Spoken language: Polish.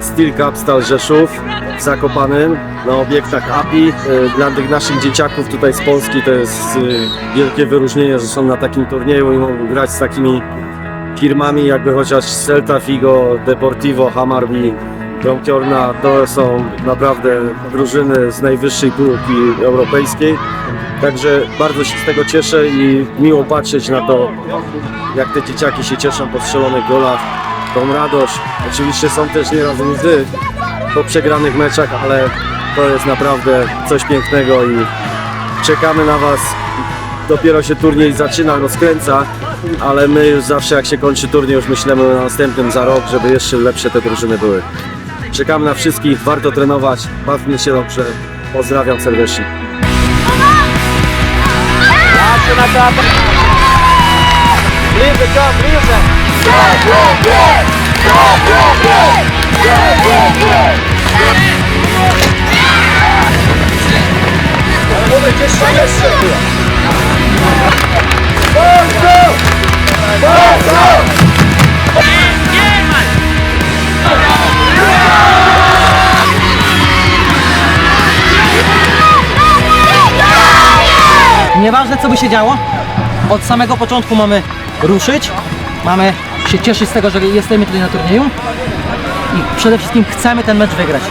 Steel Cup Stal Rzeszów w Zakopanem na obiektach API. Y, Dla tych naszych dzieciaków tutaj z Polski to jest y, wielkie wyróżnienie, że są na takim turnieju i mogą grać z takimi firmami jakby chociaż Celta Figo, Deportivo, Hammarby, Bromkiorna. To są naprawdę drużyny z najwyższej półki europejskiej. Także bardzo się z tego cieszę i miło patrzeć na to, jak te dzieciaki się cieszą po strzelonych golach, tą radość. Oczywiście są też nieraz łzy po przegranych meczach, ale to jest naprawdę coś pięknego i czekamy na Was. Dopiero się turniej zaczyna, rozkręca, ale my już zawsze jak się kończy turniej, już myślimy o następnym za rok, żeby jeszcze lepsze te drużyny były. Czekamy na wszystkich, warto trenować, bawmy się dobrze. Pozdrawiam serdecznie. Nieważne co by się działo, od samego początku mamy ruszyć, mamy się cieszyć z tego, że jesteśmy tutaj na turnieju i przede wszystkim chcemy ten mecz wygrać.